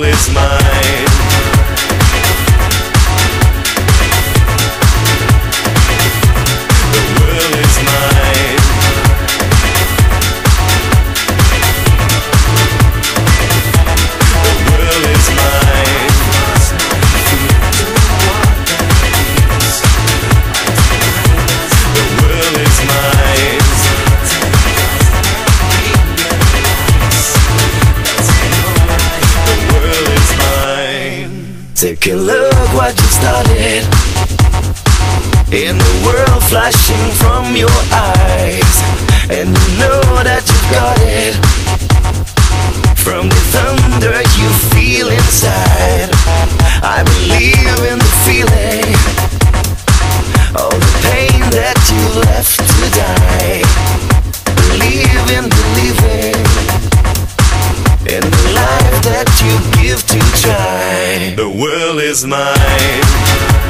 world is mine. Take a look what you started. In the world flashing from your eyes. And you know that you got it. From the thunder you feel inside. I believe in the feeling. All the pain that you left to die the world is mine.